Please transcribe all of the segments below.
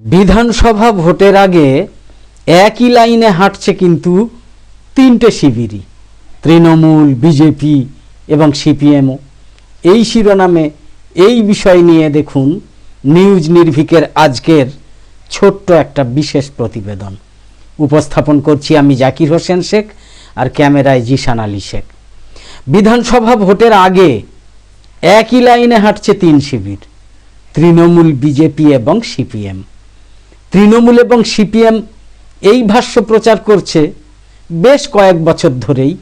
বিধানসভা ভোটের আগে একই লাইনে হাঁটছে কিন্তু তিনটে শিবিরই, তৃণমূল, বিজেপি এবং সিপিএমও। এই শিরোনামে এই বিষয় নিয়ে দেখুন নিউজ নির্ভিকের আজকের ছোট্ট একটা বিশেষ প্রতিবেদন। উপস্থাপন করছি আমি জাকির হোসেন শেখ আর ক্যামেরায় জিশান আলী শেখ। বিধানসভা ভোটের আগে একই লাইনে হাঁটছে তিন শিবির, তৃণমূল, বিজেপি এবং সিপিএম। তৃণমূল এবং সিপিএম এই ভাষ্য প্রচার করছে বেশ কয়েক বছর ধরেই।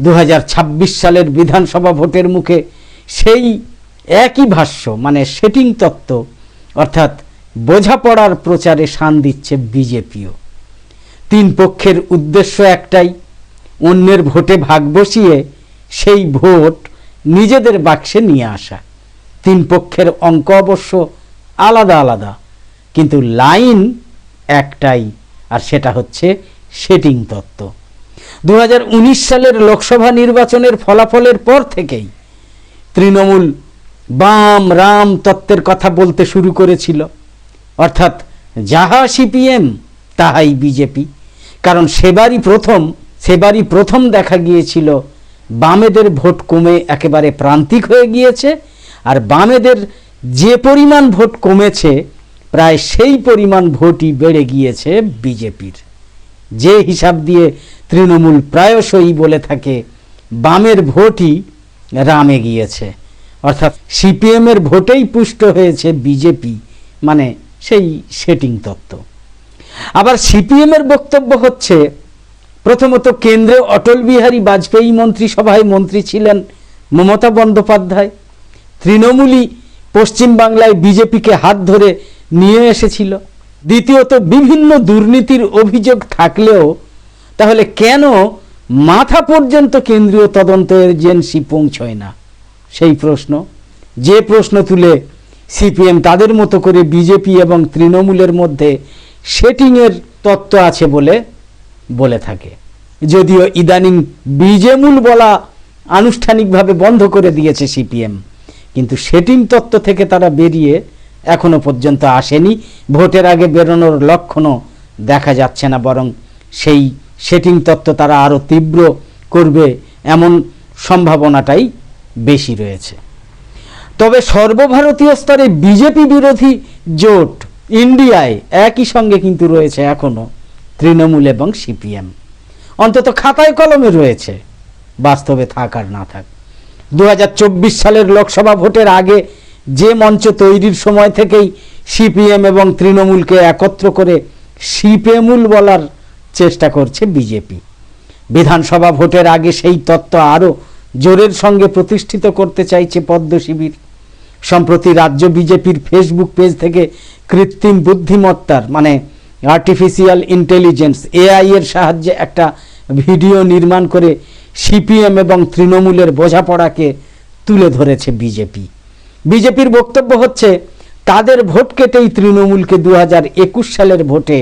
দু হাজার ছাব্বিশ সালের বিধানসভা ভোটের মুখে সেই একই ভাষ্য মানে সেটিং তত্ত্ব, অর্থাৎ বোঝাপড়ার প্রচারে শান দিচ্ছে বিজেপিও। তিন পক্ষের উদ্দেশ্য একটাই, অন্যের ভোটে ভাগ বসিয়ে সেই ভোট নিজেদের বাক্সে নিয়ে আসা। তিন পক্ষের অঙ্ক অবশ্য আলাদা আলাদা। কিন্তু লাইন একটাই, আর সেটা হচ্ছে সেটিং তত্ত্ব। দু হাজার উনিশ সালের লোকসভা নির্বাচনের ফলাফলের পর থেকেই তৃণমূল বাম রাম তত্ত্বের কথা বলতে শুরু করেছিল। অর্থাৎ যাহা সিপিএম, তাহাই বিজেপি। কারণ সেবারই প্রথম সেবারই প্রথম দেখা গিয়েছিল, বামেদের ভোট কমে একেবারে প্রান্তিক হয়ে গিয়েছে, আর বামেদের যে পরিমাণ ভোট কমেছে প্রায় সেই পরিমাণ ভোটই বেড়ে গিয়েছে বিজেপির। যে হিসাব দিয়ে তৃণমূল প্রায়শই বলে থাকে, বামের ভোটই রামে গিয়েছে। অর্থাৎ সিপিএমের ভোটেই পুষ্ট হয়েছে বিজেপি মানে সেই সেটিং তত্ত্ব। আবার সিপিএমের বক্তব্য হচ্ছে, প্রথমত কেন্দ্রে অটল বিহারী বাজপেয়ী মন্ত্রিসভায় মন্ত্রী ছিলেন মমতা বন্দ্যোপাধ্যায়। তৃণমূলই পশ্চিমবাংলায় বিজেপিকে হাত ধরে নিয়ে এসেছিল। দ্বিতীয়ত, বিভিন্ন দুর্নীতির অভিযোগ থাকলেও, তাহলে কেন মাথা পর্যন্ত কেন্দ্রীয় তদন্ত এজেন্সি পৌঁছয় না? সেই প্রশ্ন। যে প্রশ্ন তুলে সিপিএম তাদের মতো করে বিজেপি এবং তৃণমূলের মধ্যে সেটিংয়ের তত্ত্ব আছে বলে বলে থাকে। যদিও ইদানিং বিজেমূল বলা আনুষ্ঠানিকভাবে বন্ধ করে দিয়েছে সিপিএম, কিন্তু সেটিং তত্ত্ব থেকে তারা বেরিয়ে এখনও পর্যন্ত আসেনি। ভোটের আগে বেরোনোর লক্ষণও দেখা যাচ্ছে না, বরং সেই সেটিং তত্ত্ব তারা আরও তীব্র করবে এমন সম্ভাবনাটাই বেশি রয়েছে। তবে সর্বভারতীয় স্তরে বিজেপি বিরোধী জোট ইন্ডিয়ায় একই সঙ্গে কিন্তু রয়েছে এখনও তৃণমূল এবং সিপিএম। অন্তত খাতায় কলমে রয়েছে, বাস্তবে থাক আর না থাক। দু হাজার চব্বিশ সালের লোকসভা ভোটের আগে যে মঞ্চ তৈরির সময় থেকেই সিপিএম এবং তৃণমূলকে একত্র করে সিপিএমুল বলার চেষ্টা করছে বিজেপি। বিধানসভা ভোটের আগে সেই তত্ত্ব আরও জোরের সঙ্গে প্রতিষ্ঠিত করতে চাইছে পদ্ম শিবির। সম্প্রতি রাজ্য বিজেপির ফেসবুক পেজ থেকে কৃত্রিম বুদ্ধিমত্তার মানে আর্টিফিশিয়াল ইন্টেলিজেন্স এআই এর সাহায্যে একটা ভিডিও নির্মাণ করে সিপিএম এবং তৃণমূলের বোঝাপড়াকে তুলে ধরেছে বিজেপি। বিজেপির বক্তব্য হচ্ছে, তাদের ভোট কেটেই তৃণমূলকে দু সালের ভোটে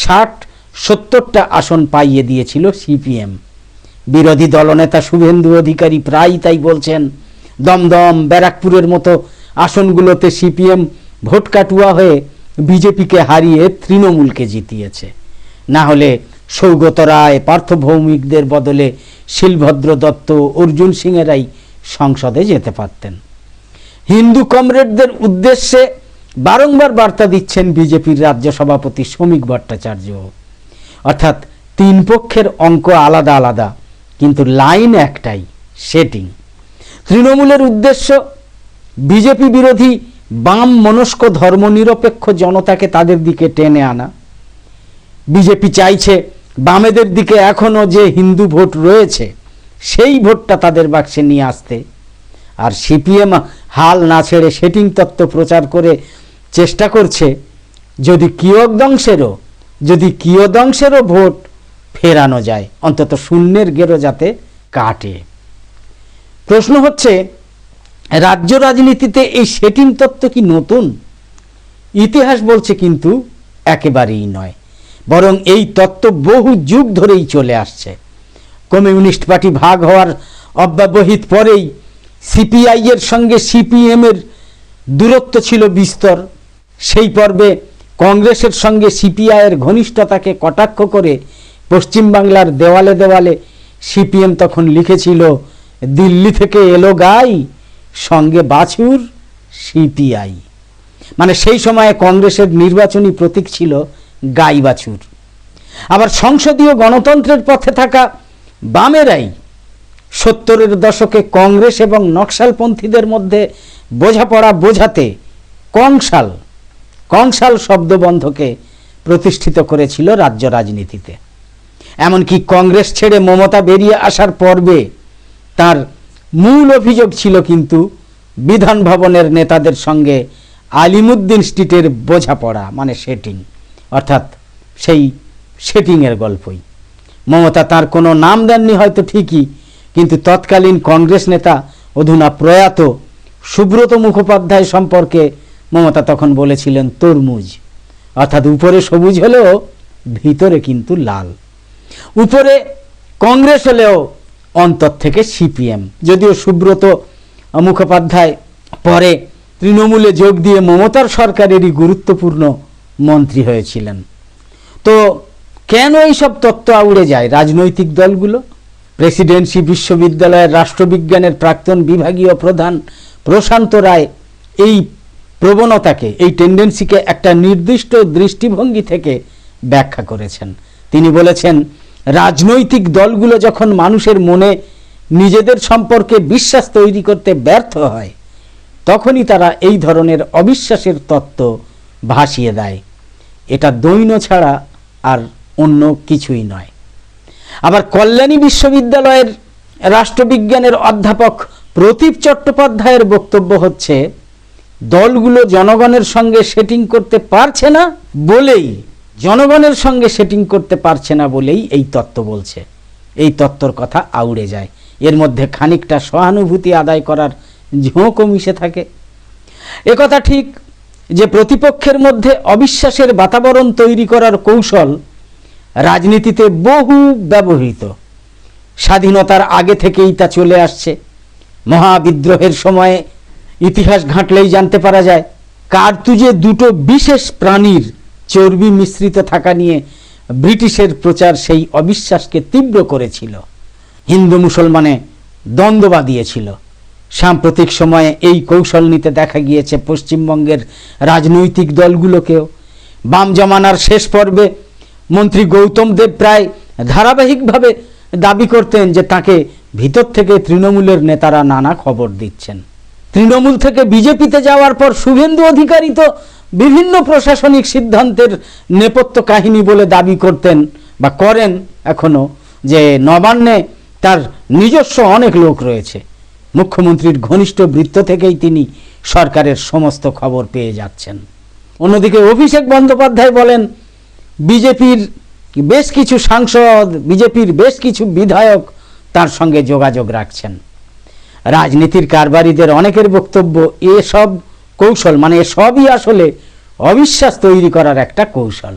ষাট, সত্তরটা আসন পাইয়ে দিয়েছিল সিপিএম। বিরোধী দলনেতা শুভেন্দু অধিকারী প্রায় তাই বলছেন, দমদম, ব্যারাকপুরের মতো আসনগুলোতে সিপিএম ভোট কাটুয়া হয়ে বিজেপিকে হারিয়ে তৃণমূলকে জিতিয়েছে। না হলে সৌগত রায়, পার্থ ভৌমিকদের বদলে শিলভদ্র দত্ত, অর্জুন সিংয়েরাই সংসদে যেতে পারতেন। হিন্দু কমরেডদের উদ্দেশ্যে বারংবার বার্তা দিচ্ছেন বিজেপির রাজ্য সভাপতি শ্রমিক ভট্টাচার্য। অর্থাৎ তিন পক্ষের অঙ্ক আলাদা আলাদা, কিন্তু লাইন একটাই সেটিং তৃণমূলের উদ্দেশ্য বিজেপি বিরোধী বাম মনস্ক ধর্মনিরপেক্ষ জনতাকে তাদের দিকে টেনে আনা। বিজেপি চাইছে বামেদের দিকে এখনও যে হিন্দু ভোট রয়েছে, সেই ভোটটা তাদের বাক্সে নিয়ে আসতে। আর সিপিএম হাল না ছেড়ে সেটিং তত্ত্ব প্রচার করে চেষ্টা করছে, যদি কিয়দংশেরও যদি কিয়দংশেরও ভোট ফেরানো যায়, অন্তত শূন্যের গেরো যাতে কাটে। প্রশ্ন হচ্ছে, রাজ্য রাজনীতিতে এই সেটিং তত্ত্ব কি নতুন? ইতিহাস বলছে কিন্তু একেবারেই নয়, বরং এই তত্ত্ব বহু যুগ ধরেই চলে আসছে। কমিউনিস্ট পার্টি ভাগ হওয়ার অব্যবহিত পরেই সিপিআই এর সঙ্গে সিপিএম এর দূরত্ব ছিল বিস্তর। সেই পর্বে কংগ্রেসের সঙ্গে সিপিআইয়ের ঘনিষ্ঠতাকে কটাক্ষ করে পশ্চিমবাংলার দেওয়ালে দেওয়ালে সিপিএম তখন লিখেছিল, দিল্লি থেকে এলো গাই, সঙ্গে বাছুর, সিপিআই। মানে সেই সময়ে কংগ্রেসের নির্বাচনী প্রতীক ছিল গাই বাছুর। আবার সংসদীয় গণতন্ত্রের পথে থাকা বামেরাই সত্তরের দশকে কংগ্রেস এবং নকশালপন্থীদের মধ্যে বোঝাপড়া বোঝাতে কংসাল কংসাল শব্দবন্ধকে প্রতিষ্ঠিত করেছিল রাজ্য রাজনীতিতে। এমনকি কংগ্রেস ছেড়ে মমতা বেরিয়ে আসার পর্বে তার মূল অভিযোগ ছিল কিন্তু বিধান ভবনের নেতাদের সঙ্গে আলিমুদ্দিন স্ট্রিটের বোঝাপড়া মানে সেটিং, অর্থাৎ সেই সেটিংয়ের গল্পই। মমতা তার কোনো নাম দেননি হয়তো ঠিকই কিন্তু তৎকালীন কংগ্রেস নেতা অধুনা প্রয়াত সুব্রত মুখোপাধ্যায় সম্পর্কে মমতা তখন বলেছিলেন তরমুজ। অর্থাৎ উপরে সবুজ হলেও ভিতরে কিন্তু লাল। উপরে কংগ্রেস হলেও অন্তর থেকে সিপিএম। যদিও সুব্রত মুখোপাধ্যায় পরে তৃণমূলে যোগ দিয়ে মমতার সরকারেরই গুরুত্বপূর্ণ মন্ত্রী হয়েছিলেন। তো কেন এইসব তত্ত্ব আউড়ে যায় রাজনৈতিক দলগুলো? প্রেসিডেন্সি বিশ্ববিদ্যালয়ের রাষ্ট্রবিজ্ঞানের প্রাক্তন বিভাগীয় প্রধান প্রশান্ত রায় এই প্রবণতাকে, এই টেন্ডেন্সিকে একটা নির্দিষ্ট দৃষ্টিভঙ্গি থেকে ব্যাখ্যা করেছেন। তিনি বলেছেন, রাজনৈতিক দলগুলো যখন মানুষের মনে নিজেদের সম্পর্কে বিশ্বাস তৈরি করতে ব্যর্থ হয়, তখনই তারা এই ধরনের অবিশ্বাসের তত্ত্ব ভাসিয়ে দেয়। এটা দৈন ছাড়া আর অন্য কিছুই নয়। আবার কল্যাণী বিশ্ববিদ্যালয়ের রাষ্ট্রবিজ্ঞানের অধ্যাপক প্রদীপ চট্টোপাধ্যায়ের বক্তব্য হচ্ছে, দলগুলো জনগণের সঙ্গে সেটিং করতে পারছে না বলেই, জনগণের সঙ্গে সেটিং করতে পারছে না বলেই এই তত্ত্ব বলছে। এই তত্ত্বর কথা আউড়ে যায়। এর মধ্যে খানিকটা সহানুভূতি আদায় করার ঝোঁকও মিশে থাকে। একথা ঠিক যে প্রতিপক্ষের মধ্যে অবিশ্বাসের বাতাবরণ তৈরি করার কৌশল রাজনীতিতে বহু ব্যবহৃত। স্বাধীনতার আগে থেকেই তা চলে আসছে। মহাবিদ্রোহের সময়ে ইতিহাস ঘাঁটলেই জানতে পারা যায়, কার্তুজে দুটো বিশেষ প্রাণীর চর্বি মিশ্রিত থাকা নিয়ে ব্রিটিশের প্রচার সেই অবিশ্বাসকে তীব্র করেছিল। হিন্দু মুসলমানে দ্বন্দ্ব বাঁধিয়েছিল। সাম্প্রতিক সময়ে এই কৌশল নিতে দেখা গিয়েছে পশ্চিমবঙ্গের রাজনৈতিক দলগুলোকেও। বাম জমানার শেষ পর্বে মন্ত্রী গৌতম দেব প্রায় ধারাবাহিকভাবে দাবি করতেন যে তাকে ভিতর থেকে তৃণমূলের নেতারা নানা খবর দিচ্ছেন। তৃণমূল থেকে বিজেপিতে যাওয়ার পর শুভেন্দু অধিকারী তো বিভিন্ন প্রশাসনিক সিদ্ধান্তের নেপথ্য কাহিনী বলে দাবি করতেন বা করেন এখনও যে নবান্নে তার নিজস্ব অনেক লোক রয়েছে। মুখ্যমন্ত্রীর ঘনিষ্ঠ বৃত্ত থেকেই তিনি সরকারের সমস্ত খবর পেয়ে যাচ্ছেন। অন্যদিকে অভিষেক বন্দ্যোপাধ্যায় বলেন বিজেপির বেশ কিছু সাংসদ, বিজেপির বেশ কিছু বিধায়ক তার সঙ্গে যোগাযোগ রাখছেন। রাজনীতির কারবারিদের অনেকের বক্তব্য, এসব কৌশল মানে সবই আসলে অবিশ্বাস তৈরি করার একটা কৌশল।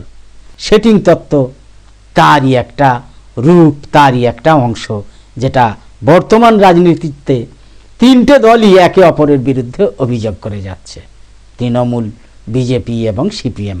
সেটিং তত্ত্ব তারই একটা রূপ, তারই একটা অংশ, যেটা বর্তমান রাজনীতিতে তিনটে দলই একে অপরের বিরুদ্ধে অভিযোগ করে যাচ্ছে। তৃণমূল, বিজেপি এবং সিপিএম।